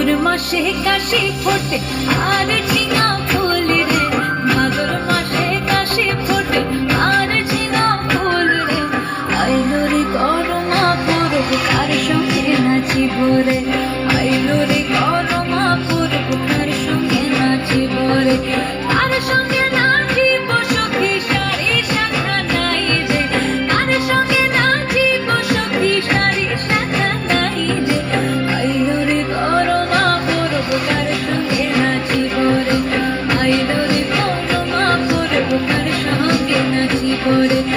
মাসে কাশি ফোটে। আর ঝিঙা ফুল রে ভাদর মাসে কাশি ফোটে। আর ঝিঙা ফুল রে, আইলো রে গরমা পড়ব কার সঙ্গে নাচিব রে? রে আইলো